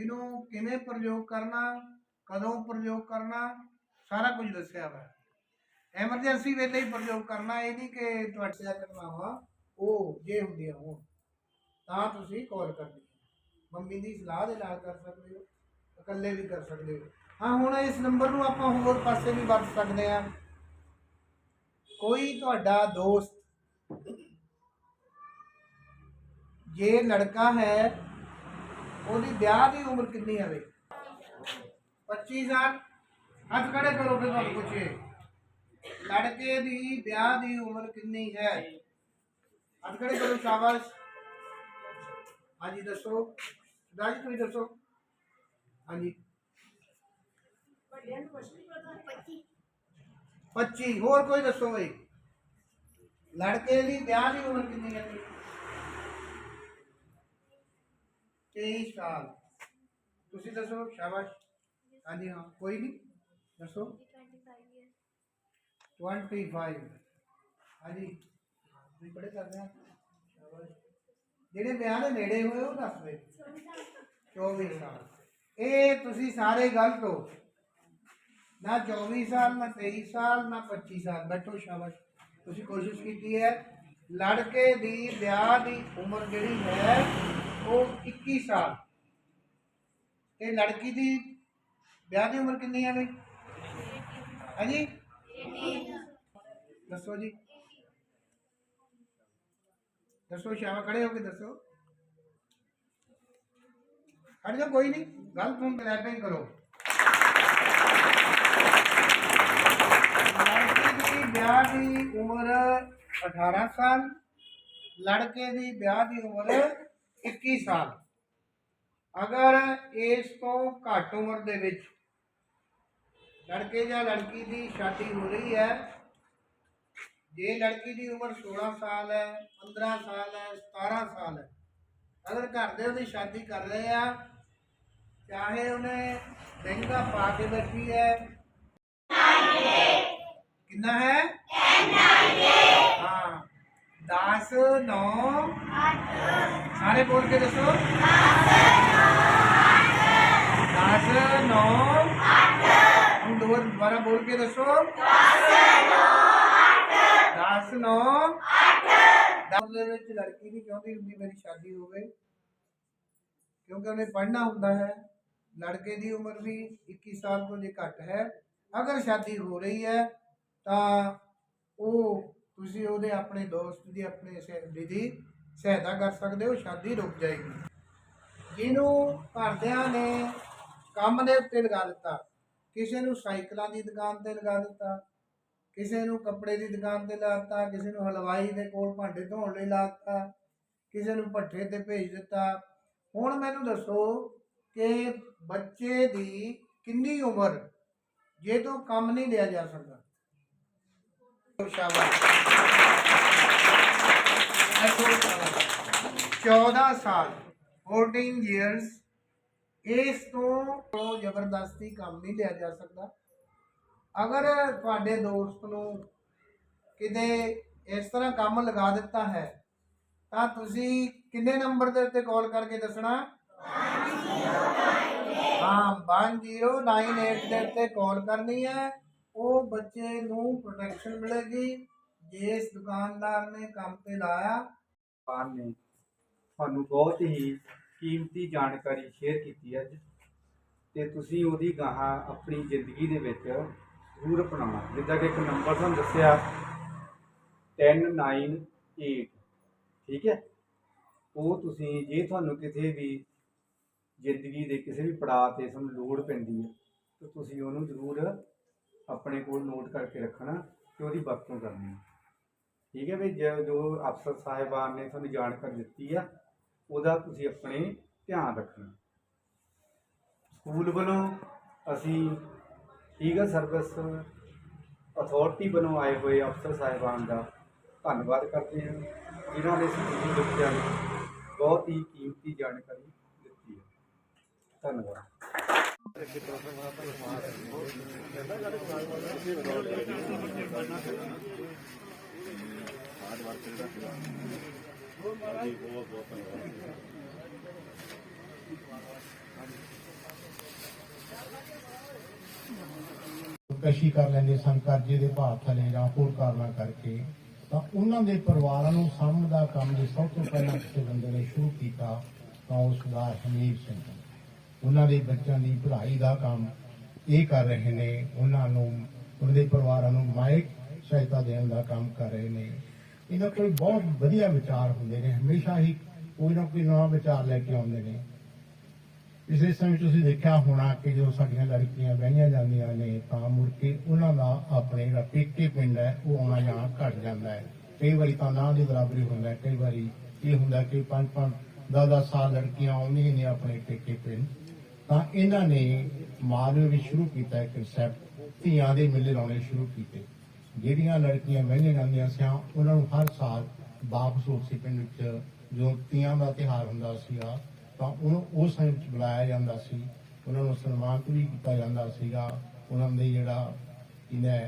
ਇਹਨੂੰ ਕਿਵੇਂ ਪ੍ਰਯੋਗ ਕਰਨਾ, ਕਦੋਂ ਪ੍ਰਯੋਗ ਕਰਨਾ, ਸਾਰਾ ਕੁਝ ਦੱਸਿਆ ਹੋਇਆ। ਐਮਰਜੈਂਸੀ ਵੇਲੇ ਹੀ ਪ੍ਰਯੋਗ ਕਰਨਾ, ਇਹ ਨਹੀਂ ਕਿ ਤੁਹਾਡੇ ਘਟਨਾਵਾਂ, ਉਹ ਜੇ ਹੁੰਦੀਆਂ ਹੋਣ, ਤਾਂ ਤੁਸੀਂ ਕਾਲ ਕਰਨੀ ਮੰਮੀ ਦੀ ਸਲਾਹ ਦੇ ਨਾਲ ਕਰ ਸਕਦੇ ਹੋ, ਇਕੱਲੇ ਵੀ ਕਰ ਸਕਦੇ ਹੋ। ਹਾਂ, ਹੁਣ ਇਸ ਨੰਬਰ ਨੂੰ ਆਪਾਂ ਹੋਰ ਪਾਸੇ ਵੀ ਵਰਤ ਸਕਦੇ ਹਾਂ। ਕੋਈ ਤੁਹਾਡਾ ਦੋਸਤ, ਜੇ ਲੜਕਾ ਹੈ ਉਹਦੀ ਵਿਆਹ ਦੀ ਉਮਰ ਕਿੰਨੀ ਹੈ ਬਈ? 25 ਸਾਲ। ਹੱਥ ਖੜੇ ਕਰੋ ਫਿਰ ਤੁਹਾਨੂੰ ਪੁੱਛੇ ਲੜਕੇ ਦੀ ਵਿਆਹ ਦੀ ਉਮਰ ਕਿੰਨੀ ਹੈ? ਹੱਥ ਖੜੇ ਕਰੋ ਸ਼ਾਬਾਸ਼। ਹਾਂਜੀ ਦੱਸੋ। ਰਾਜ ਤੁਸੀਂ ਦੱਸੋ। ਹਾਂਜੀ। 25 ਹੋਰ ਕੋਈ ਦੱਸੋ ਬਈ? ਲੜਕੇ ਦੀ ਵਿਆਹ ਦੀ ਉਮਰ ਕਿੰਨੀ ਹੈ? 23 ਸਾਲ ਤੁਸੀਂ ਦੱਸੋ ਸ਼ਾਬਾਸ਼ ਹਾਂਜੀ ਹਾਂ ਕੋਈ ਨਹੀਂ ਦੱਸੋ 25 ਹਾਂਜੀ ਤੁਸੀਂ ਪੜੇ ਕਰਦੇ ਆ ਸ਼ਾਬਾਸ਼ ਜਿਹੜੇ ਵਿਆਹ ਦੇ ਨੇੜੇ ਹੋਏ ਉਹ ਦੱਸ ਦੇ 24 ਸਾਲ ਇਹ ਤੁਸੀਂ ਸਾਰੇ ਗਲਤ ਹੋ ਨਾ 24 ਸਾਲ ਨਾ 23 ਸਾਲ ਨਾ 25 ਸਾਲ ਬੈਠੋ ਸ਼ਾਬਾਸ਼ ਤੁਸੀਂ ਕੋਸ਼ਿਸ਼ ਕੀਤੀ ਹੈ ਲੜਕੇ ਦੀ ਵਿਆਹ ਦੀ ਉਮਰ ਜਿਹੜੀ ਹੈ ਉਹ 21 ਸਾਲ। ਤੇ ਲੜਕੀ ਦੀ ਵਿਆਹ ਦੀ ਉਮਰ ਕਿੰਨੀ ਹੈ ਬਈ? ਹਾਂਜੀ? ਦੱਸੋ ਜੀ। ਦੱਸੋ ਸ਼ਾਵਾ ਖੜੇ ਹੋ ਕੇ ਦੱਸੋ। ਖੜ ਜਾ ਕੋਈ ਨਹੀਂ, ਗੱਲ ਤੁਮ ਕਲੈਪਿੰਗ ਕਰੋ। ਲੜਕੀ ਦੀ ਵਿਆਹ ਦੀ ਉਮਰ 18 ਸਾਲ, ਲੜਕੇ ਦੀ ਵਿਆਹ ਦੀ ਉਮਰ 21 ਸਾਲ। ਅਗਰ ਇਸ ਤੋਂ ਘੱਟ ਉਮਰ ਦੇ ਵਿੱਚ ਲੜਕੇ ਜਾਂ ਲੜਕੀ ਦੀ ਸ਼ਾਦੀ ਹੋ ਰਹੀ ਹੈ ਜੇ ਲੜਕੀ ਦੀ ਉਮਰ 16 ਸਾਲ ਹੈ 15 ਸਾਲ ਹੈ 17 ਸਾਲ ਹੈ ਅਗਰ ਘਰ ਦੇ ਉਹਦੀ ਸ਼ਾਦੀ ਕਰ ਰਹੇ ਆ ਚਾਹੇ ਉਹਨੇ ਲਹਿੰਗਾ ਪਾ ਕੇ ਬੈਠੀ ਹੈ। ਕਿੰਨਾ ਹੈ? ਹਾਂ। 10 9 ਸਾਰੇ ਬੋਲ ਕੇ ਦੱਸੋ 10 9 ਹੁਣ ਦੁਬਾਰਾ ਬੋਲ ਕੇ ਦੱਸੋ 10 9 10 ਦੇ ਵਿੱਚ ਲੜਕੀ ਨਹੀਂ ਚਾਹੁੰਦੀ ਹੁੰਦੀ ਮੇਰੀ ਸ਼ਾਦੀ ਹੋਵੇ ਕਿਉਂਕਿ ਉਹਨੇ ਪੜ੍ਹਨਾ ਹੁੰਦਾ ਹੈ ਲੜਕੇ ਦੀ ਉਮਰ ਵੀ 21 ਸਾਲ ਤੋਂ ਜੇ ਘੱਟ ਹੈ ਅਗਰ ਸ਼ਾਦੀ ਹੋ ਰਹੀ ਹੈ ਤਾਂ ਉਹ ਤੁਸੀਂ ਉਹਦੇ ਆਪਣੇ ਦੋਸਤ ਦੀ, ਆਪਣੇ ਸਹੇਲੀ ਦੀ ਸਹਾਇਤਾ ਕਰ ਸਕਦੇ ਹੋ, ਸ਼ਾਦੀ ਰੁਕ ਜਾਏਗੀ। ਜਿਹਨੂੰ ਘਰਦਿਆਂ ਨੇ ਕੰਮ ਦੇ ਉੱਤੇ ਲਗਾ ਦਿੱਤਾ, ਕਿਸੇ ਨੂੰ ਸਾਈਕਲਾਂ ਦੀ ਦੁਕਾਨ ਤੇ ਲਗਾ ਦਿੱਤਾ, ਕਿਸੇ ਨੂੰ ਕੱਪੜੇ ਦੀ ਦੁਕਾਨ ਤੇ ਲਾਤਾ ਕਿਸੇ ਨੂੰ ਹਲਵਾਈ ਦੇ ਕੋਲ ਭਾਂਡੇ ਧੋਣ ਲਈ ਲਾਤਾ ਕਿਸੇ ਨੂੰ ਭੱਠੇ ਤੇ ਭੇਜ ਦਿੱਤਾ। ਹੁਣ ਮੈਨੂੰ ਦੱਸੋ ਕਿ ਬੱਚੇ ਦੀ ਕਿੰਨੀ ਉਮਰ, ਜੇ ਤੋਂ ਕੰਮ ਨਹੀਂ ਲਿਆ ਜਾ ਸਕਦਾ? 14 ਸਾਲ 14 ਇਅਰਸ ਇਸ ਤੋਂ ਜ਼ਬਰਦਸਤੀ ਕੰਮ ਨਹੀਂ ਲਿਆ ਜਾ ਸਕਦਾ। ਅਗਰ ਤੁਹਾਡੇ ਦੋਸਤ ਨੂੰ ਕਿਤੇ ਇਸ ਤਰ੍ਹਾਂ ਕੰਮ ਲਗਾ ਦਿੱਤਾ ਹੈ, ਤਾਂ ਤੁਸੀਂ ਕਿੰਨੇ ਨੰਬਰ ਦੇ ਉੱਤੇ ਕਾਲ ਕਰਕੇ ਦੱਸਣਾ? ਹਾਂ 1098 ਦੇ ਉੱਤੇ ਕਾਲ ਕਰਨੀ ਹੈ। ਉਹ ਬੱਚੇ ਨੂੰ ਪ੍ਰੋਟੈਕਸ਼ਨ ਮਿਲੇਗੀ। ਜਿਸ ਦੁਕਾਨਦਾਰ ਨੇ ਕੰਮ ਤੇ ਲਾਇਆ। ਖਾਨ ਨੇ ਤੁਹਾਨੂੰ ਬਹੁਤ ਹੀ ਕੀਮਤੀ ਜਾਣਕਾਰੀ ਸ਼ੇਅਰ ਕੀਤੀ ਅੱਜ। ਤੇ ਤੁਸੀਂ ਉਹਦੀ ਗਾਹਾਂ ਆਪਣੀ ਜ਼ਿੰਦਗੀ ਦੇ ਵਿੱਚ ਜ਼ਰੂਰ ਅਪਣਾਉਣਾ। ਜਿੱਦਾਂ ਕਿ ਇੱਕ ਨੰਬਰ ਤੁਹਾਨੂੰ ਦੱਸਿਆ 1098 ਠੀਕ ਹੈ? ਉਹ ਤੁਸੀਂ, ਜੇ ਤੁਹਾਨੂੰ ਕਿਸੇ ਵੀ ਜ਼ਿੰਦਗੀ ਦੇ ਕਿਸੇ ਵੀ ਪੜਾਅ ਤੇ ਤੁਹਾਨੂੰ ਲੋੜ ਪੈਂਦੀ ਹੈ, ਤਾਂ ਤੁਸੀਂ ਉਹਨੂੰ ਜ਼ਰੂਰ ਆਪਣੇ ਕੋਲ ਨੋਟ ਕਰਕੇ ਰੱਖਣਾ ਤੇ ਉਹਦੀ ਵਰਤੋਂ ਕਰਨੀ ਠੀਕ ਹੈ ਵੀ ਜੋ ਜੋ ਅਫਸਰ ਸਾਹਿਬਾਨ ਨੇ ਤੁਹਾਨੂੰ ਜਾਣਕਾਰੀ ਦਿੱਤੀ ਆ, ਉਹਦਾ ਤੁਸੀਂ ਆਪਣੇ ਧਿਆਨ ਰੱਖਣਾ। ਸਕੂਲ ਵੱਲੋਂ ਅਸੀਂ ਈਗਲ ਸਰਵਿਸ ਅਥਾਰਟੀ ਵੱਲੋਂ ਆਏ ਹੋਏ ਅਫਸਰ ਸਾਹਿਬਾਨ ਦਾ ਧੰਨਵਾਦ ਕਰਦੇ ਹਾਂ, ਜਿਨ੍ਹਾਂ ਨੇ ਸਕੂਲੀ ਬੱਚਿਆਂ ਨੂੰ ਬਹੁਤ ਹੀ ਕੀਮਤੀ ਜਾਣਕਾਰੀ ਦਿੱਤੀ ਹੈ। ਧੰਨਵਾਦ। ਕਸ਼ੀ ਕਰ ਲੈਂਦੇ ਸਨ, ਕਰਜ਼ੇ ਦੇ ਭਾਰ ਥਲੇ ਜਾਂ ਹੋਰ ਕਾਰਨਾਂ ਕਰਕੇ। ਤਾਂ ਉਹਨਾਂ ਦੇ ਪਰਿਵਾਰਾਂ ਨੂੰ ਸਾਂਭਣ ਦਾ ਕੰਮ ਜੇ ਸਭ ਤੋਂ ਪਹਿਲਾਂ ਕਿਸੇ ਬੰਦੇ ਨੇ ਸ਼ੁਰੂ ਕੀਤਾ, ਤਾਂ ਉਹ ਸਰਦਾਰ ਹਮੀਰ ਸਿੰਘ। ਉਹਨਾਂ ਦੇ ਬੱਚਿਆਂ ਦੀ ਪੜ੍ਹਾਈ ਦਾ ਕੰਮ ਇਹ ਕਰ ਰਹੇ ਨੇ। ਉਹਨਾਂ ਨੂੰ, ਉਹਨਾਂ ਪਰਿਵਾਰਾਂ ਨੂੰ ਮਾਇਕ ਸਹਾਇਤਾ ਦੇਣ ਦਾ ਕੰਮ ਕਰ ਰਹੇ ਨੇ। ਇਹਨਾਂ ਕੋਲ ਬਹੁਤ ਵਧੀਆ ਵਿਚਾਰ ਹੁੰਦੇ ਨੇ। ਹਮੇਸ਼ਾ ਹੀ ਕੋਈ ਨਾ ਕੋਈ ਨਵਾਂ ਵਿਚਾਰ ਲੈ ਕੇ ਆਉਂਦੇ ਨੇ। ਪਿਛਲੇ ਸਮੇਂ ਤੁਸੀਂ ਦੇਖਿਆ ਹੋਣਾ ਕਿ ਜਦੋਂ ਸਾਡੀਆਂ ਲੜਕੀਆਂ ਵਿਆਹੀਆਂ ਜਾਂਦੀਆਂ ਨੇ, ਤਾਂ ਮੁੜ ਕੇ ਉਹਨਾਂ ਦਾ ਆਪਣੇ ਜਿਹੜਾ ਪੇਕੇ ਪਿੰਡ ਹੈ, ਉਹ ਆਉਣਾ ਜਾਣਾ ਘਟ ਜਾਂਦਾ ਹੈ। ਕਈ ਵਾਰੀ ਤਾਂ ਨਾਂ ਦੀ ਬਰਾਬਰੀ ਹੁੰਦਾ ਕਈ ਵਾਰੀ ਇਹ ਹੁੰਦਾ ਕਿ ਪੰਜ ਪੰਜ 10 ਸਾਲ ਲੜਕੀਆਂ ਆਉਂਦੀਆਂ ਨੇ ਆਪਣੇ ਪੇਕੇ ਪਿੰਡ। ਤਾਂ ਇਹਨਾਂ ਨੇ ਮਾਲਵੇ ਵਿੱਚ ਸ਼ੁਰੂ ਕੀਤਾ ਇੱਕ ਕਨਸੈਪਟ ਧੀਆਂ ਦੇ ਮੇਲੇ ਲਾਉਣੇ ਸ਼ੁਰੂ ਕੀਤੇ। ਜਿਹੜੀਆਂ ਲੜਕੀਆਂ ਵਿਆਹੀਆਂ ਜਾਂਦੀਆਂ ਸੀ ਉਹਨਾਂ ਨੂੰ ਹਰ ਸਾਲ ਵਾਪਸ ਉਸੇ ਪਿੰਡ ਵਿੱਚ ਜਦੋਂ ਤੀਆਂ ਦਾ ਤਿਹਾਰ ਹੁੰਦਾ ਸੀਗਾ, ਤਾਂ ਉਹਨੂੰ ਉਸ ਸਮੇਂ ਵਿੱਚ ਬੁਲਾਇਆ ਜਾਂਦਾ ਸੀ। ਉਹਨਾਂ ਨੂੰ ਸਨਮਾਨਿਤ ਵੀ ਕੀਤਾ ਜਾਂਦਾ ਸੀਗਾ। ਉਹਨਾਂ ਦੇ ਜਿਹੜਾ ਇਹਨਾਂ,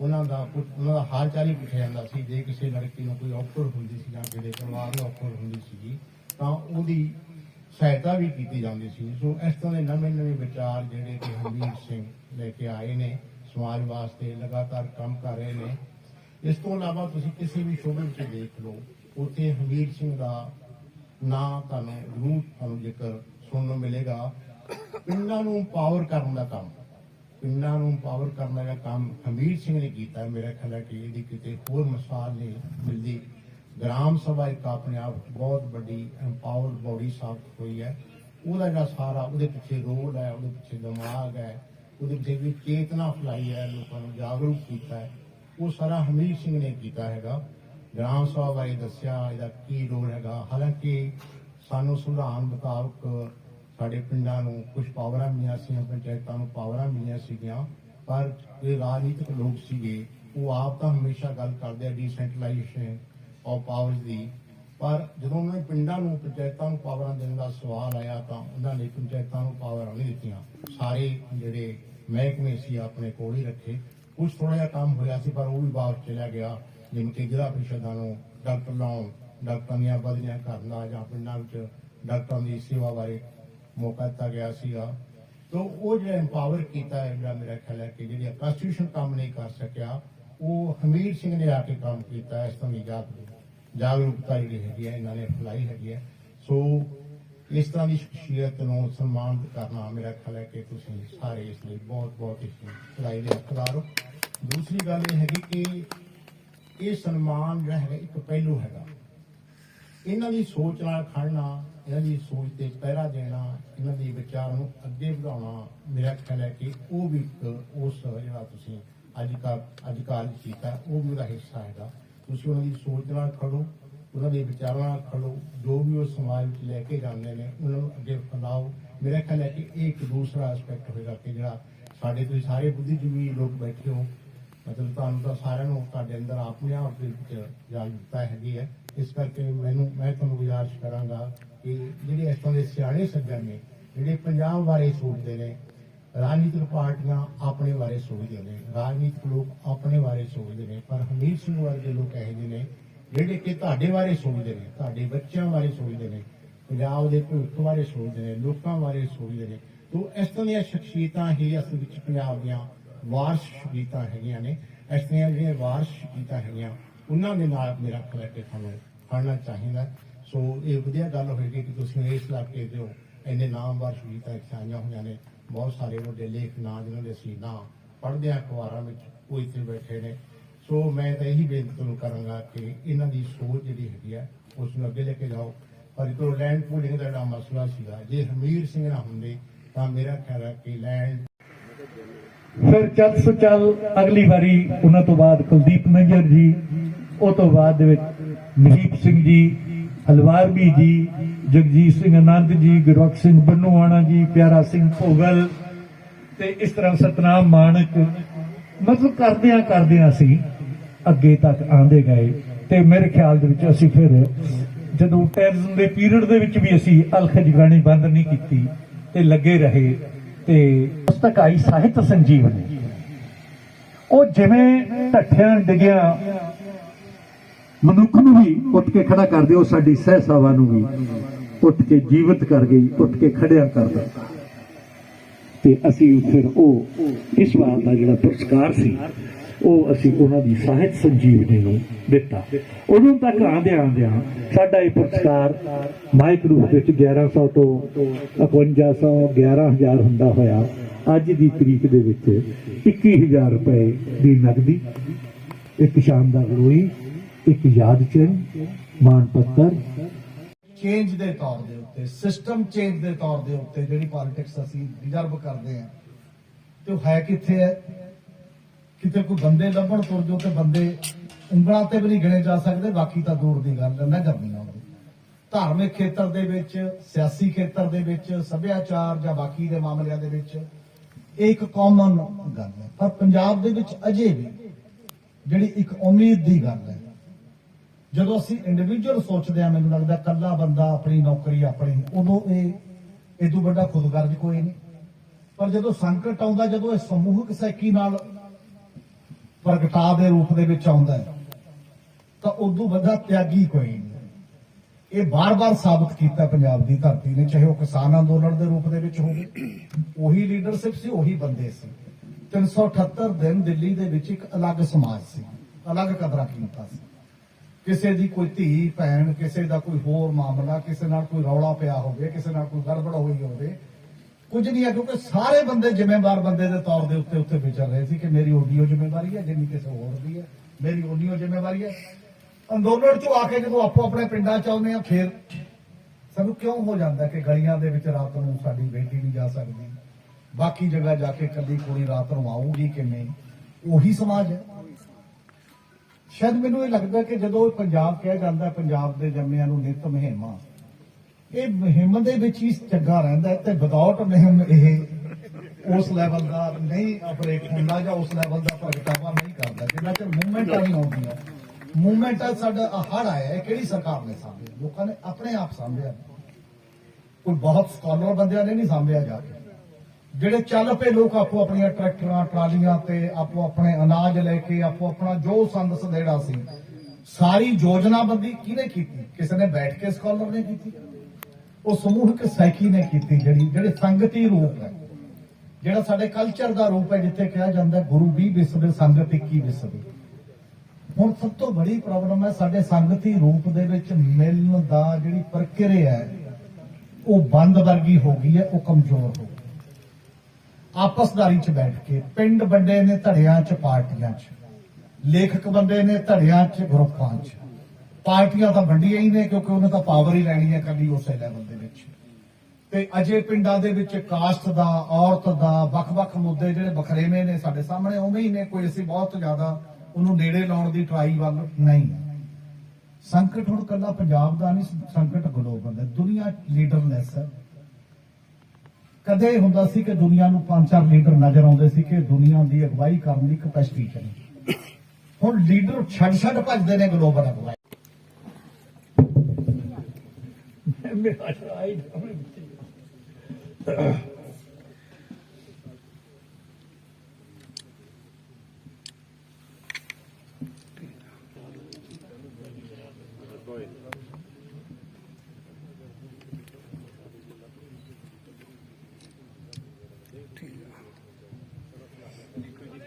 ਉਹਨਾਂ ਦਾ ਉਹਨਾਂ ਦਾ ਹਾਲ ਚਾਲ ਹੀ ਪੁੱਛਿਆ ਜਾਂਦਾ ਸੀ। ਜੇ ਕਿਸੇ ਲੜਕੀ ਨੂੰ ਕੋਈ ਔਕੜ ਹੁੰਦੀ ਸੀ ਜਾਂ ਕਿਸੇ ਪਰਿਵਾਰ ਨੂੰ ਔਕੜ ਹੁੰਦੀ ਸੀ ਤਾਂ ਉਹਦੀ ਸਹਾਇਤਾ ਵੀ ਕੀਤੀ ਜਾਂਦੀ ਸੀ। ਸੋ ਇਸ ਤਰ੍ਹਾਂ ਦੇ ਨਵੇਂ ਨਵੇਂ ਵਿਚਾਰ ਜਿਹੜੇ ਕਿ ਹਰਮੀਤ ਸਿੰਘ ਲੈ ਕੇ ਆਏ ਨੇ, ਸਮਾਜ ਵਾਸਤੇ ਲਗਾਤਾਰ ਕੰਮ ਕਰ ਰਹੇ ਨੇ। ਇਸ ਤੋਂ ਇਲਾਵਾ ਤੁਸੀਂ ਕਿਸੇ ਵੀ ਸ਼ੋਬੇ ਵਿੱਚ ਦੇਖ ਲਓ, ਉੱਥੇ ਹਮੀਰ ਸਿੰਘ ਦਾ ਨਾਂ ਤੁਹਾਨੂੰ ਜ਼ਰੂਰ ਤੁਹਾਨੂੰ ਜੇਕਰ ਸੁਣਨ ਨੂੰ ਮਿਲੇਗਾ। ਪਿੰਡਾਂ ਨੂੰ ਪਾਵਰ ਕਰਨ ਦਾ ਕੰਮ, ਪਿੰਡਾਂ ਨੂੰ ਪਾਵਰ ਕਰਨ ਦਾ ਕੰਮ ਹਮੀਰ ਸਿੰਘ ਨੇ ਕੀਤਾ, ਮੇਰਾ ਖਿਆਲ ਹੈ ਕਿ ਇਹਦੀ ਕਿਤੇ ਹੋਰ ਮਿਸਾਲ ਨਹੀਂ ਮਿਲਦੀ। ਗ੍ਰਾਮ ਸਭਾ ਇੱਕ ਆਪਣੇ ਆਪ ਬਹੁਤ ਵੱਡੀ ਐਮਪਾਵਰਡ ਬੋਡੀ ਸਾਬਤ ਹੋਈ ਹੈ। ਉਹਦਾ ਜਿਹੜਾ ਸਾਰਾ, ਉਹਦੇ ਪਿੱਛੇ ਰੋਲ ਹੈ, ਉਹਦੇ ਪਿੱਛੇ ਦਿਮਾਗ ਹੈ, ਉਹਦੇ ਪਿੱਛੇ ਵੀ ਚੇਤਨਾ ਫਲਾਈ ਹੈ, ਲੋਕਾਂ ਨੂੰ ਜਾਗਰੂਕ ਕੀਤਾ ਹੈ। ਉਹ ਸਾਰਾ ਹਮੀਰ ਸਿੰਘ ਨੇ ਕੀਤਾ ਹੈਗਾ। ਗ੍ਰਾਮ ਸਭਾ ਬਾਰੇ ਦੱਸਿਆ, ਇਹਦਾ ਕੀ ਰੋਲ ਹੈਗਾ। ਹਾਲਾਂਕਿ ਸਾਨੂੰ ਸੰਵਿਧਾਨ ਮੁਤਾਬਕ ਸਾਡੇ ਪਿੰਡਾਂ ਨੂੰ ਕੁਝ ਪਾਵਰਾਂ ਮਿਲੀਆਂ ਸੀ ਪੰਚਾਇਤਾਂ ਨੂੰ ਪਾਵਰਾਂ ਮਿਲੀਆਂ ਸੀਗੀਆਂ, ਪਰ ਇਹ ਰਾਜਨੀਤਿਕ ਲੋਕ ਸੀਗੇ, ਉਹ ਆਪ ਤਾਂ ਹਮੇਸ਼ਾ ਗੱਲ ਕਰਦੇ ਆ ਡੀਸੈਂਟਰਲਾਈਜੇਸ਼ਨ ਆਫ ਪਾਵਰਸ ਦੀ। ਪਰ ਜਦੋਂ ਉਹਨਾਂ ਨੇ ਪਿੰਡਾਂ ਨੂੰ ਪੰਚਾਇਤਾਂ ਨੂੰ ਪਾਵਰਾਂ ਦੇਣ ਦਾ ਸਵਾਲ ਆਇਆ ਤਾਂ ਉਹਨਾਂ ਨੇ ਪੰਚਾਇਤਾਂ ਨੂੰ ਪਾਵਰਾਂ ਨਹੀਂ ਦਿੱਤੀਆਂ। ਸਾਰੇ ਜਿਹੜੇ ਮਹਿਕਮੇ ਸੀ ਆਪਣੇ ਕੋਲ ਹੀ ਰੱਖੇ। ਕੁਝ ਥੋੜਾ ਜਿਹਾ ਕੰਮ ਹੋਇਆ ਸੀ ਪਰ ਉਹ ਵੀ ਵਾਪਸ ਚਲਾ ਗਿਆ। ਜਿਵੇਂ ਕਿ ਜ਼ਿਲ੍ਹਾ ਪ੍ਰੀਸ਼ਦਾਂ ਨੂੰ ਡਾਕਟਰ ਲਾਉਣ ਡਾਕਟਰਾਂ ਦੀਆਂ ਬਦਲੀਆਂ ਕਰਨ ਜਾਂ ਪਿੰਡਾਂ ਵਿੱਚ ਡਾਕਟਰਾਂ ਦੀ ਸੇਵਾ ਬਾਰੇ ਮੌਕਾ ਦਿੱਤਾ ਗਿਆ ਸੀਗਾ। ਤੋ ਉਹ ਜਿਹੜਾ ਐਮਪਾਵਰ ਕੀਤਾ ਹੈ ਜਿਹੜਾ ਮੇਰਾ ਖਿਆਲ ਹੈ ਕਿ ਜਿਹੜੀ ਕਨਸਟੀਟਿਊਸ਼ਨ ਕੰਮ ਨਹੀਂ ਕਰ ਸਕਿਆ ਉਹ ਹਮੀਰ ਸਿੰਘ ਨੇ ਆ ਕੇ ਕੰਮ ਕੀਤਾ ਹੈ, ਇਸ ਤੋਂ ਜਾਗਰੂਕ ਜਾਗਰੂਕਤਾ ਜਿਹੜੀ ਹੈਗੀ ਹੈ ਇਹਨਾਂ ਨੇ ਫੈਲਾਈ ਹੈਗੀ ਹੈ ਸੋ ਇਸ ਤਰ੍ਹਾਂ ਦੀ ਸ਼ਖਸੀਅਤ ਨੂੰ ਸਨਮਾਨਿਤ ਕਰਨਾ ਮੇਰਾ ਖਿਆਲ ਹੈ ਕਿ ਤੁਸੀਂ ਸਾਰੇ ਇਸ ਲਈ ਬਹੁਤ ਬਹੁਤ ਇਸ ਦੇ ਹੱਕਦਾਰ ਹੋ। ਦੂਸਰੀ ਗੱਲ ਇਹ ਹੈਗੀ ਕਿ ਇਹ ਸਨਮਾਨ ਜਿਹੜਾ ਹੈਗਾ, ਇੱਕ ਪਹਿਲੂ ਹੈਗਾ। ਇਹਨਾਂ ਦੀ ਸੋਚ ਨਾਲ ਖੜਨਾ ਇਹਨਾਂ ਦੀ ਸੋਚ ਤੇ ਪਹਿਰਾ ਦੇਣਾ, ਇਹਨਾਂ ਦੇ ਵਿਚਾਰ ਨੂੰ ਅੱਗੇ ਵਧਾਉਣਾ ਮੇਰਾ ਖਿਆਲ ਹੈ ਕਿ ਉਹ ਵੀ ਇੱਕ ਉਸ ਜਿਹੜਾ ਤੁਸੀਂ ਅੱਜ ਕੱਲ ਅੱਜ ਕੱਲ ਕੀਤਾ ਉਹ ਵੀ ਉਹਦਾ ਹਿੱਸਾ ਹੈਗਾ। ਤੁਸੀਂ ਉਹਨਾਂ ਦੀ ਸੋਚ ਨਾਲ ਖੜੋ, ਉਹਨਾਂ ਦੇ ਵਿਚਾਰਾਂ ਨਾਲ ਖੜੋ, ਜੋ ਵੀ ਉਹ ਸਮਾਜ ਵਿੱਚ ਲੈ ਕੇ ਜਾਂਦੇ ਨੇ, ਉਹਨਾਂ ਨੂੰ ਅੱਗੇ ਫੈਲਾਓ ਮੇਰਾ ਖਿਆਲ ਹੈ ਕਿ ਇਹ ਇੱਕ ਦੂਸਰਾ ਐਸਪੈਕਟ ਹੋਏਗਾ ਕਿ ਜਿਹੜਾ ਸਾਡੇ ਤੁਸੀਂ ਸਾਰੇ ਬੁੱਧੀਜੀਵੀ ਲੋਕ ਬੈਠੇ ਹੋ, ਮਤਲਬ ਤੁਹਾਨੂੰ ਤਾਂ ਸਾਰਿਆਂ ਨੂੰ ਤੁਹਾਡੇ ਅੰਦਰ ਆਪਣੇ ਆਪ ਦੇ ਵਿੱਚ ਜਾਗਰੂਕਤਾ ਹੈਗੀ ਹੈ। ਇਸ ਕਰਕੇ ਮੈਨੂੰ, ਮੈਂ ਤੁਹਾਨੂੰ ਗੁਜ਼ਾਰਿਸ਼ ਕਰਾਂਗਾ ਕਿ ਜਿਹੜੇ ਇਸ ਤਰ੍ਹਾਂ ਦੇ ਸਿਆਣੇ ਸੱਜਣ ਨੇ, ਜਿਹੜੇ ਪੰਜਾਬ ਬਾਰੇ ਸੋਚਦੇ ਨੇ ਰਾਜਨੀਤਿਕ ਪਾਰਟੀਆਂ ਆਪਣੇ ਬਾਰੇ ਸੋਚਦੇ ਨੇ, ਰਾਜਨੀਤਿਕ ਲੋਕ ਆਪਣੇ ਬਾਰੇ ਸੋਚਦੇ ਨੇ, ਪਰ ਹਮੀਰ ਸਿੰਘ ਵਰਗੇ ਲੋਕ ਇਹੋ ਜਿਹੇ ਨੇ ਜਿਹੜੇ ਕਿ ਤੁਹਾਡੇ ਬਾਰੇ ਸੋਚਦੇ ਨੇ, ਤੁਹਾਡੇ ਬੱਚਿਆਂ ਬਾਰੇ ਸੋਚਦੇ ਨੇ, ਪੰਜਾਬ ਦੇ ਭਵਿੱਖ ਬਾਰੇ ਸੋਚਦੇ ਨੇ, ਲੋਕਾਂ ਬਾਰੇ ਸੋਚਦੇ ਨੇ। ਤੋ ਇਸ ਤਰ੍ਹਾਂ ਦੀਆਂ ਸ਼ਖਸੀਅਤਾਂ ਹੀ ਅਸਲ ਵਿੱਚ ਪੰਜਾਬ ਦੀਆਂ ਵਾਰਸ ਸ਼ਖਸੀਅਤਾਂ ਹੈਗੀਆਂ ਨੇ। ਇਸ ਤਰ੍ਹਾਂ ਜਿਹੜੀਆਂ ਵਾਰਸ ਸ਼ਖਸੀਅਤਾਂ ਹੈਗੀਆਂ, ਉਹਨਾਂ ਦੇ ਨਾਲ ਮੇਰਾ ਖਿਆਲ ਤੁਹਾਨੂੰ ਕਿ ਚਾਹੀਦਾ। ਸੋ ਇਹ ਵਧੀਆ ਗੱਲ ਹੋਏਗੀ ਕਿ ਤੁਸੀਂ ਇਸ ਇਲਾਕੇ ਦੇ ਹੋ, ਇੰਨੇ ਨਾਮਵਰ ਸ਼ਖਸੀਅਤਾਂ ਇੱਥੇ ਆਈਆਂ ਹੋਈਆਂ ਨੇ। ਬਹੁਤ ਸਾਰੇ ਵੱਡੇ ਲੇਖ ਨਾਂ ਜਿਨ੍ਹਾਂ ਦੇ ਅਸੀਂ ਨਾਂ ਪੜ੍ਹਦੇ ਹਾਂ ਅਖਬਾਰਾਂ ਵਿੱਚ, ਉਹ ਇੱਥੇ ਬੈਠੇ ਨੇ। ਸੋ ਮੈਂ ਤਾਂ ਇਹੀ ਬੇਨਤੀ ਤੁਹਾਨੂੰ ਕਰਾਂਗਾ ਕਿ ਇਹਨਾਂ ਦੀ ਸੋਚ ਜਿਹੜੀ ਹੈਗੀ ਆ, ਉਸ ਨੂੰ ਅੱਗੇ ਲੈ ਕੇ ਜਾਓ। ਪਰ ਜਦੋਂ ਲੈਂਡ ਪੂਲਿੰਗ ਦਾ ਜਿਹੜਾ ਮਸਲਾ ਸੀਗਾ, ਜੇ ਹਮੀਰ ਸਿੰਘ ਨਾ ਹੁੰਦੇ, ਤਾਂ ਮੇਰਾ ਖਿਆਲ ਹੈ ਕਿ ਲੈਂਡ ਫਿਰ ਚੱਲ ਸੋ ਚੱਲ, ਅਗਲੀ ਵਾਰੀ ਉਹਨਾਂ ਤੋਂ ਬਾਅਦ ਕੁਲਦੀਪ ਮੰਜਰ ਜੀ, ਉਹ ਤੋਂ ਬਾਅਦ ਦੇ ਵਿੱਚ ਮਹੀਪ ਸਿੰਘ ਜੀ ਹਲਵਾਰਬੀ ਜੀ ਜਗਜੀਤ ਸਿੰਘ ਆਨੰਦ ਜੀ, ਗੁਰਬਖਸ਼ ਸਿੰਘ ਬੰਨੂਆਣਾ ਜੀ, ਪਿਆਰਾ ਸਿੰਘ ਭੋਗਲ ਤੇ ਇਸ ਤਰ੍ਹਾਂ ਸਤਨਾਮ ਮਾਨਕ ਮਤਲਬ ਕਰਦਿਆਂ ਕਰਦਿਆਂ ਅਸੀਂ ਅੱਗੇ ਤੱਕ ਆਂਦੇ ਗਏ ਤੇ ਮੇਰੇ ਖਿਆਲ ਦੇ ਵਿੱਚ ਅਸੀਂ ਫਿਰ ਜਦੋਂ ਟੈਰਰਿਜ਼ਮ ਦੇ ਪੀਰੀਅਡ ਦੇ ਵਿੱਚ ਵੀ ਅਸੀਂ ਅਲਖ ਬੰਦ ਨਹੀਂ ਕੀਤੀ ਤੇ ਲੱਗੇ ਰਹੇ ਤੇ ਉਸ ਤੱਕ ਆਈ ਸਾਹਿਤ ਸੰਜੀਵਨੀ। ਉਹ ਜਿਵੇਂ ਢੱਠਿਆਂ ਡਿੱਗਿਆ ਮਨੁੱਖ ਨੂੰ ਵੀ ਉੱਠ ਕੇ ਖੜਾ ਕਰਦੇ, ਉਹ ਸਾਡੀ ਸਹਿ ਸਹਿਸਾਵਾ ਨੂੰ ਵੀ। ਉੱਠ ਕੇ ਜੀਵਤ ਕਰ ਗਈ, ਉੱਠ ਕੇ ਖੜਿਆ ਕਰ ਦਿੱਤਾ। ਤੇ ਅਸੀਂ ਫਿਰ ਉਹ ਇਸ ਵਾਰ ਦਾ ਜਿਹੜਾ ਪੁਰਸਕਾਰ ਸੀ, ਉਹ ਅਸੀਂ ਉਹਨਾਂ ਦੀ ਸਾਹਿਤ ਸੰਜੀਵਨੀ ਨੂੰ ਦਿੱਤਾ। ਉਦੋਂ ਤੱਕ ਆਂਦਿਆਂ ਆਂਦਿਆਂ ਸਾਡਾ ਇਹ ਪੁਰਸਕਾਰ ਮਾਈਕ ਰੂਪ ਵਿੱਚ 1100 ਤੋਂ 5100 11000 ਹੁੰਦਾ ਹੋਇਆ, ਅੱਜ ਦੀ ਤਰੀਕ ਦੇ ਵਿੱਚ 21000 ਰੁਪਏ ਦੀ ਨਗਦੀ ਇੱਕ ਸ਼ਾਨਦਾਰ ਲੋਈ ਇੱਕ ਯਾਦ ਚਿੰਨ ਮਾਣ ਪੱਤਰ ਚੇਂਜ ਦੇ ਤੌਰ ਦੇ ਉੱਤੇ ਸਿਸਟਮ ਚੇਂਜ ਦੇ ਤੌਰ ਦੇ ਉੱਤੇ ਜਿਹੜੀ ਪੋਲਿਟਿਕਸ ਅਸੀਂ ਰਿਜ਼ਰਵ ਕਰਦੇ ਹਾਂ, ਤੇ ਉਹ ਹੈ ਕਿੱਥੇ ਹੈ? ਕਿਤੇ ਕੋਈ ਬੰਦੇ ਲੱਭਣ ਤੁਰ ਜੋ ਤੇ ਬੰਦੇ ਉਂਗਲਾਂ ਤੇ ਵੀ ਨਹੀਂ ਗਿਣੇ ਜਾ ਸਕਦੇ, ਬਾਕੀ ਤਾਂ ਦੂਰ ਦੀ ਗੱਲ ਹੈ ਕਰਨੀ ਆਉਂਦੀ ਧਾਰਮਿਕ ਖੇਤਰ ਦੇ ਵਿੱਚ, ਸਿਆਸੀ ਖੇਤਰ ਦੇ ਵਿੱਚ, ਸੱਭਿਆਚਾਰ ਜਾਂ ਬਾਕੀ ਦੇ ਮਾਮਲਿਆਂ ਦੇ ਵਿੱਚ ਇਹ ਇੱਕ ਕਾਮਨ ਗੱਲ ਹੈ। ਪਰ ਪੰਜਾਬ ਦੇ ਵਿੱਚ ਅਜੇ ਵੀ ਜਿਹੜੀ ਇੱਕ ਉਮੀਦ ਦੀ ਗੱਲ ਹੈ ਜਦੋਂ ਅਸੀਂ ਇੰਡੀਵਿਜੂਅਲ ਸੋਚਦੇ ਆ ਮੈਨੂੰ ਲੱਗਦਾ ਕੱਲਾ ਬੰਦਾ ਆਪਣੀ ਨੌਕਰੀ, ਆਪਣੀ, ਉਦੋਂ ਇਹ ਇਹ ਤੋਂ ਵੱਡਾ ਖੁਦਗਰਜ਼ ਕੋਈ ਨਹੀਂ। ਪਰ ਜਦੋਂ ਸੰਕਟ ਆਉਂਦਾ, ਜਦੋਂ ਇਹ ਸਮੂਹਕ ਸੈਕੀ ਨਾਲ ਪ੍ਰਗਟਾਅ ਦੇ ਰੂਪ ਦੇ ਵਿੱਚ ਆਉਂਦਾ ਹੈ, ਤਾਂ ਉਦੋਂ ਵੱਡਾ ਤਿਆਗੀ ਕੋਈ ਨਹੀਂ। ਇਹ ਬਾਰ-ਬਾਰ ਸਾਬਤ ਕੀਤਾ ਪੰਜਾਬ ਦੀ ਧਰਤੀ ਨੇ, ਚਾਹੇ ਉਹ ਕਿਸਾਨ ਅੰਦੋਲਨ ਦੇ ਰੂਪ ਦੇ ਵਿੱਚ ਹੋਵੇ। ਉਹੀ ਲੀਡਰਸ਼ਿਪ ਸੀ, ਉਹੀ ਬੰਦੇ ਸੀ। 378 ਦਿਨ ਦਿੱਲੀ ਦੇ ਵਿੱਚ ਇੱਕ ਅਲੱਗ ਸਮਾਜ ਸੀ, ਅਲੱਗ ਕਦਰਾਂ ਕੀਮਤਾਂ ਸੀ। ਕਿਸੇ ਦੀ ਕੋਈ ਧੀ, ਭੈਣ, ਕਿਸੇ ਦਾ ਕੋਈ ਹੋਰ ਮਾਮਲਾ, ਕਿਸੇ ਨਾਲ ਕੋਈ ਰੌਲਾ ਪਿਆ ਹੋਵੇ, ਕਿਸੇ ਨਾਲ ਕੋਈ ਗੜਬੜ ਹੋਈ ਹੋਵੇ, ਕੁਝ ਨਹੀਂ ਹੈ, ਕਿਉਂਕਿ ਸਾਰੇ ਬੰਦੇ ਜ਼ਿੰਮੇਵਾਰ ਬੰਦੇ ਦੇ ਤੌਰ ਦੇ ਉੱਤੇ ਉੱਤੇ ਵਿਚਰ ਰਹੇ ਸੀ ਕਿ ਮੇਰੀ ਓਡੀਓ ਜ਼ਿੰਮੇਵਾਰੀ ਹੈ, ਜਿੰਨੀ ਕਿਸੇ ਹੋਰ ਦੀ ਹੈ, ਮੇਰੀ ਓਡੀਓ ਜ਼ਿੰਮੇਵਾਰੀ ਹੈ। ਅੰਦੋਲਨ ਚੋਂ ਆ ਕੇ ਜਦੋਂ ਆਪੋ ਆਪਣੇ ਪਿੰਡਾਂ ਚ ਆਉਂਦੇ ਆ ਫੇਰ ਸਾਨੂੰ ਕਿਉਂ ਹੋ ਜਾਂਦਾ ਕਿ ਗਲੀਆਂ ਦੇ ਵਿੱਚ ਰਾਤ ਨੂੰ ਸਾਡੀ ਬੇਟੀ ਨਹੀਂ ਜਾ ਸਕਦੀ? ਬਾਕੀ ਜਗ੍ਹਾ ਜਾ ਕੇ ਕੱਲੀ ਕੁੜੀ ਰਾਤ ਨੂੰ ਆਊਗੀ ਕਿਵੇਂ? ਉਹੀ ਸਮਾਜ ਹੈ। ਸ਼ਾਇਦ ਮੈਨੂੰ ਇਹ ਲੱਗਦਾ ਕਿ ਜਦੋਂ ਪੰਜਾਬ ਕਿਹਾ ਜਾਂਦਾ, ਪੰਜਾਬ ਦੇ ਜੰਮਿਆਂ ਨੂੰ ਨਿਤ ਮਹਿਮਾ, ਇਹ ਮੁਹਿੰਮ ਦੇ ਵਿੱਚ ਹੀ ਚੰਗਾ ਰਹਿੰਦਾ ਤੇ ਵਿਦਆਊਟ ਮੁਹਿੰਮ ਇਹ ਉਸ ਲੈਵਲ ਦਾ ਨਹੀਂ ਆਪਰੇਟ ਹੁੰਦਾ ਜਾਂ ਉਸ ਲੈਵਲ ਦਾ ਪ੍ਰਗਟਾਵਾ ਨਹੀਂ ਕਰਦਾ, ਜਿੰਨਾ ਚਿਰ ਮੂਵਮੈਂਟਾਂ ਨਹੀਂ ਆਉਂਦੀਆਂ ਮੂਵਮੈਂਟਾਂ ਸਾਡਾ ਹੜ ਆਇਆ ਕਿਹੜੀ ਸਰਕਾਰ ਨੇ ਸਾਂਭਿਆ? ਲੋਕਾਂ ਨੇ ਆਪਣੇ ਆਪ ਸਾਂਭਿਆ। ਕੋਈ ਬਹੁਤ ਸਕਾਲਰ ਬੰਦਿਆਂ ਨੇ ਨਹੀਂ ਸਾਂਭਿਆ ਜਾ ਕੇ। ਜਿਹੜੇ ਚੱਲ ਪਏ ਲੋਕ ਆਪੋ ਆਪਣੀਆਂ ਟਰੈਕਟਰਾਂ, ਟਰਾਲੀਆਂ ਤੇ ਆਪੋ ਆਪਣੇ ਅਨਾਜ ਲੈ ਕੇ, ਆਪੋ ਆਪਣਾ ਜੋ ਸੰਦ ਸਦੇੜਾ ਸੀ, ਸਾਰੀ ਯੋਜਨਾਬੰਦੀ ਕਿਹਨੇ ਕੀਤੀ? ਕਿਸੇ ਨੇ ਬੈਠ ਕੇ ਸਕਾਲਰ ਨੇ ਕੀਤੀ। ਉਹ ਸਮੂਹਕ ਸਾਈਕੀ ਨੇ ਕੀਤੀ ਜਿਹੜੀ, ਜਿਹੜੇ ਸੰਗਤੀ ਰੂਪ ਹੈ। ਜਿਹੜਾ ਸਾਡੇ ਕਲਚਰ ਦਾ ਰੂਪ ਹੈ, ਜਿੱਥੇ ਕਿਹਾ ਜਾਂਦਾ ਗੁਰੂ ਵੀ ਵਿਸਵੇ, ਸੰਗਤ ਇੱਕੀ ਵਿਸਵੇ। ਹੁਣ ਸਭ ਤੋਂ ਬੜੀ ਪ੍ਰੋਬਲਮ ਹੈ, ਸਾਡੇ ਸੰਗਤੀ ਰੂਪ ਦੇ ਵਿੱਚ ਮਿਲਣ ਦਾ ਜਿਹੜੀ ਪ੍ਰਕਿਰਿਆ ਹੈ, ਉਹ ਬੰਦ ਵਰਗੀ ਹੋ ਗਈ ਹੈ, ਉਹ ਕਮਜ਼ੋਰ ਹੋ ਗਈ। ਆਪਸਦਾਰੀ 'ਚ ਬੈਠ ਕੇ, ਪਿੰਡ ਵੰਡੇ ਨੇ ਧੜਿਆਂ 'ਚ, ਪਾਰਟੀਆਂ 'ਚ। ਲੇਖਕ ਬੰਦੇ ਨੇ ਧੜਿਆਂ 'ਚ, ਗਰੁੱਪਾਂ 'ਚ। ਪਾਰਟੀਆਂ ਤਾਂ ਵੰਡੀਆਂ ਹੀ ਨੇ, ਕਿਉਂਕਿ ਉਹਨੇ ਤਾਂ ਪਾਵਰ ਹੀ ਲੈਣੀ ਹੈ ਕੱਲੀ ਉਸੇ ਲੈਵਲ ਦੇ ਵਿੱਚ। ਤੇ ਅਜੇ ਪਿੰਡਾਂ ਦੇ ਵਿੱਚ ਕਾਸਟ ਦਾ, ਔਰਤ ਦਾ, ਵੱਖ-ਵੱਖ ਮੁੱਦੇ ਜਿਹੜੇ ਬਖਰੇਵੇਂ ਨੇ ਸਾਡੇ ਸਾਹਮਣੇ, ਉਵੇਂ ਹੀ ਨੇ। ਕੋਈ ਅਸੀਂ ਬਹੁਤ ਜ਼ਿਆਦਾ ਉਹਨੂੰ ਨੇੜੇ ਲਾਉਣ ਦੀ ਟਰਾਈ ਵੱਲ ਨਹੀਂ। ਸੰਕਟ ਹੁਣ ਕੱਲਾ ਪੰਜਾਬ ਦਾ ਨਹੀਂ, ਸੰਕਟ ਗਲੋਬਲ ਹੈ। ਦੁਨੀਆ ਲੀਡਰਲੈਸ ਹੈ। ਕਦੇ ਇਹ ਹੁੰਦਾ ਸੀ ਕਿ ਦੁਨੀਆ ਨੂੰ ਪੰਜ ਚਾਰ ਲੀਡਰ ਨਜ਼ਰ ਆਉਂਦੇ ਸੀ ਕਿ ਦੁਨੀਆ ਦੀ ਅਗਵਾਈ ਕਰਨ ਦੀ ਕਪੈਸਿਟੀ ਹੈ ਹੁਣ ਲੀਡਰ ਛੱਡ ਛੱਡ ਭੱਜਦੇ ਨੇ ਗਲੋਬਲ ਅਗਵਾਈ।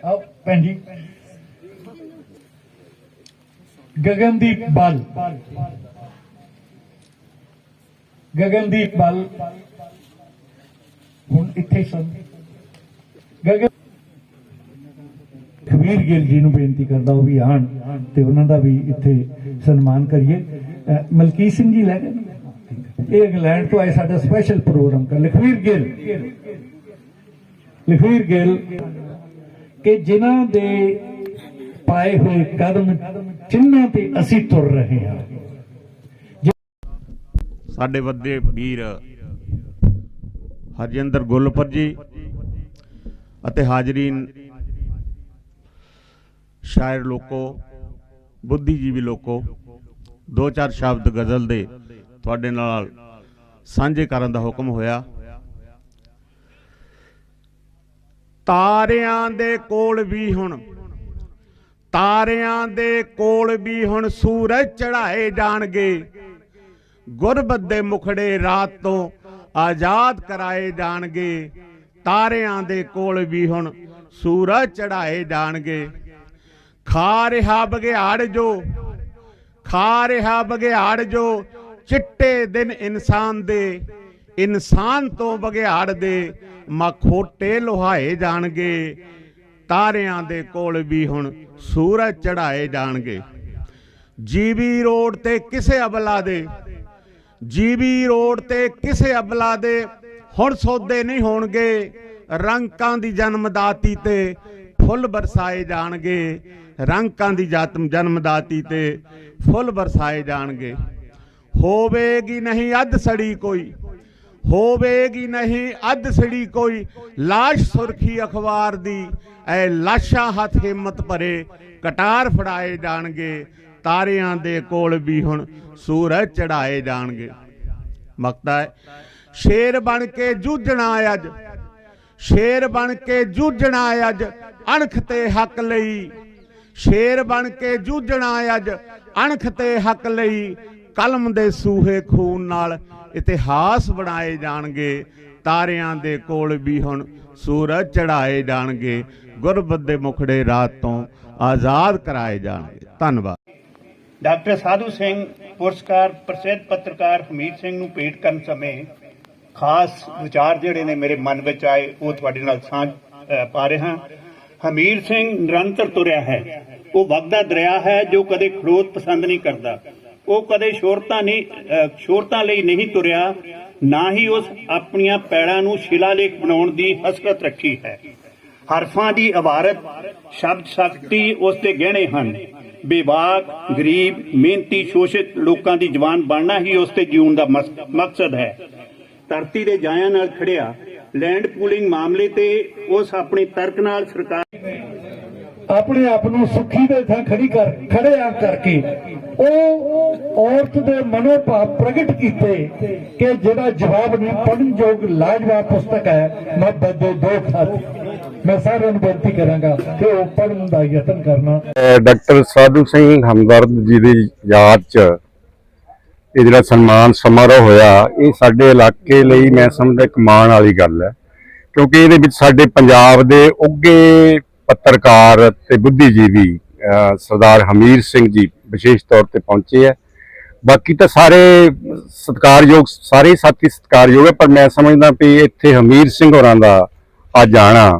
ਆਓ ਭੈਣ ਜੀ। ਗਗਨਦੀਪ ਬਲ। ਗਗਨਦੀਪ ਬਲ। ਹੁਣ ਇੱਥੇ ਸਨ। ਗਗਨ ਖਬੀਰ ਗਿੱਲ ਜੀ ਨੂੰ ਬੇਨਤੀ ਕਰਦਾ ਉਹ ਵੀ ਆਣ ਤੇ ਉਹਨਾਂ ਦਾ ਵੀ ਇੱਥੇ ਸਨਮਾਨ ਕਰੀਏ। ਅਹ ਮਲਕੀਤ ਸਿੰਘ ਜੀ ਲੈ ਗਏ। ਇਹ ਇੰਗਲੈਂਡ ਤੋਂ ਆਏ ਸਾਡਾ ਸਪੈਸ਼ਲ ਪ੍ਰੋਗਰਾਮ ਕਰ ਲਖਵੀਰ ਗਿੱਲ। ਲਖਵੀਰ ਗਿੱਲ ਕਿ ਜਿਨ੍ਹਾਂ ਦੇ ਪਾਏ ਹੋਏ ਕਦਮ ਚਿੰਨ੍ਹਾਂ ਤੇ ਅਸੀਂ ਤੁਰ ਰਹੇ ਹਾਂ। ਸਾਡੇ ਵੱਡੇ ਵੀਰ ਹਰਜਿੰਦਰ ਗੁੱਲਪੁਰ ਜੀ ਅਤੇ ਹਾਜ਼ਰੀਨ ਸ਼ਾਇਰ ਲੋਕੋ, ਬੁੱਧੀਜੀਵੀ ਲੋਕੋ, ਦੋ ਚਾਰ ਸ਼ਬਦ ਗਜ਼ਲ ਦੇ ਤੁਹਾਡੇ ਨਾਲ ਸਾਂਝੇ ਕਰਨ ਦਾ ਹੁਕਮ ਹੋਇਆ। ਤਾਰਿਆਂ ਦੇ ਕੋਲ ਵੀ ਹੁਣ, ਤਾਰਿਆਂ ਦੇ ਕੋਲ ਵੀ ਹੁਣ ਸੂਰਜ ਚੜਾਏ ਜਾਣਗੇ। ਗੁਰਬਤ ਦੇ ਮੁਖੜੇ ਰਾਤ ਤੋਂ ਆਜ਼ਾਦ ਕਰਾਏ ਜਾਣਗੇ। ਤਾਰਿਆਂ ਦੇ ਕੋਲ ਵੀ ਹੁਣ ਸੂਰਜ ਚੜਾਏ ਜਾਣਗੇ। ਖਾ ਰਿਹਾ ਬਗਿਆੜ ਜੋ ਖਾ ਰਿਹਾ ਬਗਿਆੜ ਜੋ, ਚਿੱਟੇ ਦਿਨ ਇਨਸਾਨ ਦੇ, ਇਨਸਾਨ ਤੋਂ ਬਗਿਆੜ ਦੇ। ਮਖੋਟੇ ਲੋਹਾਏ ਜਾਣਗੇ, ਤਾਰਿਆਂ ਦੇ ਕੋਲ ਵੀ ਹੁਣ ਸੂਰਜ ਚੜਾਏ ਜਾਣਗੇ। ਜੀਵੀ ਰੋਡ ਤੇ ਕਿਸੇ ਅਬਲਾ ਦੇ, ਜੀਵੀ ਰੋਡ ਤੇ ਕਿਸੇ ਅਬਲਾ ਦੇ ਹੁਣ ਸੌਦੇ ਨਹੀਂ ਹੋਣਗੇ। ਰੰਕਾਂ ਦੀ ਜਨਮਦਾਤੀ ਤੇ ਫੁੱਲ ਬਰਸਾਏ ਜਾਣਗੇ। ਰੰਕਾਂ ਦੀ ਜਾਤਮ ਜਨਮਦਾਤੀ ਤੇ ਫੁੱਲ ਬਰਸਾਏ ਜਾਣਗੇ। ਹੋਵੇਗੀ ਨਹੀਂ ਅੱਧ ਸੜੀ ਕੋਈ ਹੋਵੇਗੀ ਨਹੀਂ, ਅੱਧ ਸੜੀ ਕੋਈ। ਲਾਸ਼ ਸੁਰਖੀ ਅਖਬਾਰ ਦੀ, ਐ ਲਾਸ਼ਾਂ ਹੱਥ ਹਿੰਮਤ ਭਰੇ, ਕਟਾਰ ਫੜਾਏ ਜਾਣਗੇ, ਤਾਰਿਆਂ ਦੇ ਕੋਲ ਵੀ ਹੁਣ ਸੂਰਜ ਚੜਾਏ ਜਾਣਗੇ। ਮਕਤਾ ਹੈ, ਸ਼ੇਰ ਬਣ ਕੇ ਜੂਝਣਾ ਅੱਜ। ਸ਼ੇਰ ਬਣ ਕੇ ਜੂਝਣਾ ਅੱਜ, ਅਣਖ ਤੇ ਹੱਕ ਲਈ। ਸ਼ੇਰ ਬਣ ਕੇ ਜੂਝਣਾ ਅੱਜ, ਅਣਖ ਤੇ ਹੱਕ ਲਈ, ਕਲਮ ਦੇ ਸੂਹੇ ਖੂਨ ਨਾਲ ਇਤਿਹਾਸ ਬਣਾਏ ਜਾਣਗੇ, ਤਾਰਿਆਂ ਦੇ ਕੋਲ ਵੀ ਹੁਣ ਸੂਰਜ ਚੜਾਏ ਜਾਣਗੇ, ਗੁਰਬਤ ਦੇ ਮੁਖੜੇ ਰਾਤ ਤੋਂ ਆਜ਼ਾਦ ਕਰਾਏ ਜਾਣਗੇ। ਧੰਨਵਾਦ। ਡਾਕਟਰ ਸਾਧੂ ਸਿੰਘ ਪੁਰਸਕਾਰ, ਪ੍ਰਸਿੱਧ ਪੱਤਰਕਾਰ ਹਮੀਦ ਸਿੰਘ ਨੂੰ ਭੇਟ ਕਰਨ ਸਮੇਂ ਖਾਸ ਵਿਚਾਰ ਜਿਹੜੇ ਨੇ ਮੇਰੇ ਮਨ ਵਿੱਚ ਆਏ, ਉਹ ਤੁਹਾਡੇ ਨਾਲ ਸਾਂਝ ਪਾ ਰਿਹਾ ਹਮੀਰ ਸਿੰਘ ਨਿਰੰਤਰ ਤੁਰਿਆ ਹੈ। ਉਹ ਵਗਦਾ ਦਰਿਆ ਹੈ ਜੋ ਕਦੇ ਖੜੋਤ ਪਸੰਦ ਨਹੀਂ ਕਰਦਾ। ਉਹ ਕਦੇ ਸ਼ੋਰਤਾ ਨਹੀਂ ਅ, ਲਈ ਨਹੀਂ ਤੁਰਿਆ ਨਾ ਹੀ ਉਸ ਆਪਣੀਆਂ ਪੈੜਾਂ ਨੂੰ ਸ਼ਿਲਾਲੇਖ ਬਣਾਉਣ ਦੀ ਹਸਰਤ ਰੱਖੀ ਹੈ। ਹਰਫਾਂ ਦੀ ਇਬਾਰਤ ਸ਼ਬਦ ਸ਼ਕਤੀ ਉਸ ਦੇ ਗਹਿਣੇ ਹਨ। ਬੇਬਾਕ ਗਰੀਬ ਮਿਹਨਤੀ ਸ਼ੋਸ਼ਿਤ ਲੋਕਾਂ ਦੀ ਜਵਾਨ ਬਣਨਾ ਹੀ ਉਸ ਤੇ ਜੀਉਣ ਦਾ ਮਕਸਦ ਹੈ। ਧਰਤੀ ਦੇ ਜਾਇਆਂ ਨਾਲ ਖੜਿਆ ਲੈਂਡ ਪੂਲਿੰਗ ਮਾਮਲੇ ਤੇ ਉਸ ਆਪਣੇ ਤਰਕ ਨਾਲ ਸਰਕਾਰ ਆਪਣੇ ਆਪ ਨੂੰ ਸੁਖੀ ਦੇ ਥਾਂ ਖੜੀ ਕਰ, ਖੜੇ ਆ ਕਰਕੇ ਉਹ ਔਰਤ ਦੇ ਮਨੋਭਾਵ ਪ੍ਰਗਟ ਕੀਤੇ ਕਿ ਜਿਹੜਾ ਜਵਾਬ ਨਹੀਂ ਪੜਨ ਯੋਗ ਲਾਜਵਾਬ ਪੁਸਤਕ ਹੈ ਮੁਹੱਬਤ ਦੇ ਦੋ ਖਤ। ਮੈਂ ਸਾਰਿਆਂ ਨੂੰ ਬੇਨਤੀ ਕਰਾਂਗਾ ਕਿ ਉਹ ਪੜਨ ਦਾ ਯਤਨ ਕਰਨਾ। ਡਾਕਟਰ ਸਾਧੂ ਸਿੰਘ ਹਮਦਰਦ ਜੀ ਦੀ ਯਾਦ 'ਚ ਇਹ ਜਿਹੜਾ ਸਨਮਾਨ ਸਮਾਰੋਹ ਹੋਇਆ, ਇਹ ਸਾਡੇ ਇਲਾਕੇ ਲਈ ਮੈਂ ਸਮਝਦਾ ਇੱਕ ਮਾਣ ਵਾਲੀ ਗੱਲ ਹੈ। ਕਿਉਂਕਿ ਇਹਦੇ ਵਿੱਚ ਸਾਡੇ ਪੰਜਾਬ ਦੇ ਉੱਗੇ ਪੱਤਰਕਾਰ ਤੇ ਬੁੱਧੀਜੀਵੀ ਸਰਦਾਰ ਹਮੀਰ ਸਿੰਘ ਜੀ ਵਿਸ਼ੇਸ਼ ਤੌਰ ਤੇ ਪਹੁੰਚੇ ਹੈ। ਬਾਕੀ ਤਾਂ ਸਾਰੇ ਸਤਿਕਾਰਯੋਗ, ਸਾਰੇ ਹੀ ਸਾਥੀ ਸਤਿਕਾਰਯੋਗ ਹੈ, ਪਰ ਮੈਂ ਸਮਝਦਾ ਵੀ ਇੱਥੇ ਹਮੀਰ ਸਿੰਘ ਹੋਰਾਂ ਦਾ ਅੱਜ ਆਣਾ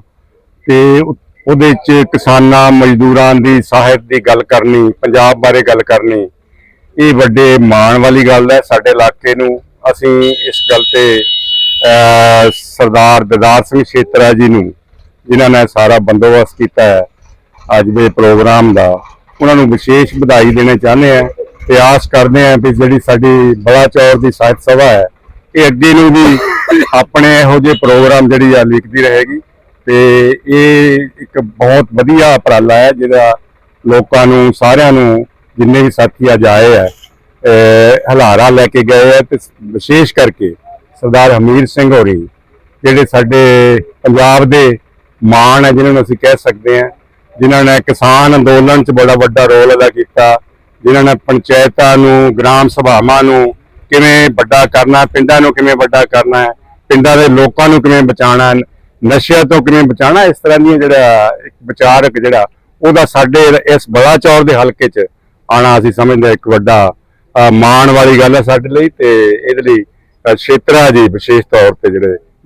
ਤੇ ਉਹਦੇ ਚ ਕਿਸਾਨਾਂ, ਮਜ਼ਦੂਰਾਂ ਦੀ ਸਾਹਿਤ ਦੀ ਗੱਲ ਕਰਨੀ, ਪੰਜਾਬ ਬਾਰੇ ਗੱਲ ਕਰਨੀ, ਇਹ ਵੱਡੇ ਮਾਣ ਵਾਲੀ ਗੱਲ ਹੈ। ਸਾਡੇ ਇਲਾਕੇ ਨੂੰ ਅਸੀਂ ਇਸ ਗੱਲ ਤੇ ਸਰਦਾਰ ਦਿਦਾਰ ਸਿੰਘ ਛੇਤਰਾ ਜੀ ਨੂੰ ਜਿਨ੍ਹਾਂ ਨੇ ਸਾਰਾ ਬੰਦੋਬਸਤ ਕੀਤਾ ਹੈ, ਅੱਜ ਦੇ ਪ੍ਰੋਗਰਾਮ ਦਾ। ਉਹਨਾਂ ਨੂੰ ਵਿਸ਼ੇਸ਼ ਵਧਾਈ ਦੇਣਾ ਚਾਹੁੰਦੇ ਆ ਤੇ ਆਸ ਕਰਦੇ ਆ ਵੀ ਜਿਹੜੀ ਸਾਡੀ ਬਲਾਚੌਰ ਦੀ ਸਾਹਿਤ ਸਭਾ ਹੈ, ਇਹ ਅੱਗੇ ਨੂੰ ਵੀ ਆਪਣੇ ਇਹੋ ਜਿਹੇ ਪ੍ਰੋਗਰਾਮ ਜਿਹੜੀ ਆ ਲਿਖਦੀ ਰਹੇਗੀ। ਤੇ ਇਹ ਇੱਕ ਬਹੁਤ ਵਧੀਆ ਉਪਰਾਲਾ ਹੈ ਜਿਹੜਾ ਲੋਕਾਂ ਨੂੰ, ਸਾਰਿਆਂ ਨੂੰ, ਜਿੰਨੇ ਵੀ ਸਾਥੀ ਅੱਜ ਆਏ ਆ ਹਲਾਰਾ ਲੈ ਕੇ ਗਏ ਆ ਤੇ ਵਿਸ਼ੇਸ਼ ਕਰਕੇ ਸਰਦਾਰ ਹਮੀਰ ਸਿੰਘ ਹੋਰੀ, ਜਿਹੜੇ ਸਾਡੇ ਪੰਜਾਬ ਦੇ ਮਾਣ ਹੈ ਜਿਨ੍ਹਾਂ ਨੂੰ ਅਸੀਂ ਕਹਿ ਸਕਦੇ ਹਾਂ ਜਿਨ੍ਹਾਂ ਨੇ ਕਿਸਾਨ ਅੰਦੋਲਨ 'ਚ ਬੜਾ ਵੱਡਾ ਰੋਲ ਅਦਾ ਕੀਤਾ ਜਿਨ੍ਹਾਂ ਨੇ ਪੰਚਾਇਤਾਂ ਨੂੰ ਗ੍ਰਾਮ ਸਭਾਵਾਂ ਨੂੰ ਕਿਵੇਂ ਵੱਡਾ ਕਰਨਾ ਪਿੰਡਾਂ ਨੂੰ ਕਿਵੇਂ ਵੱਡਾ ਕਰਨਾ ਹੈ ਪਿੰਡਾਂ ਦੇ ਲੋਕਾਂ ਨੂੰ ਕਿਵੇਂ ਬਚਾਉਣਾ ਨਸ਼ਿਆਂ ਤੋਂ ਕਿਵੇਂ ਬਚਾਉਣਾ ਇਸ ਤਰ੍ਹਾਂ ਦੀ ਜਿਹੜਾ ਇੱਕ ਵਿਚਾਰਕ ਜਿਹੜਾ ਉਹਦਾ ਸਾਡੇ ਇਸ ਬਲਾਚੌਰ ਦੇ ਹਲਕੇ 'ਚ ਆਣਾ ਅਸੀਂ ਸਮਝਦੇ ਇੱਕ ਵੱਡਾ ਮਾਣ ਵਾਲੀ ਗੱਲ ਹੈ ਸਾਡੇ ਲਈ ਤੇ ਇਹਦੇ ਲਈ ਅ, ਛੇਤਰਾ ਜੀ ਵਿਸ਼ੇਸ਼ ਤੌਰ ਤੇ ਜਿਹੜੇ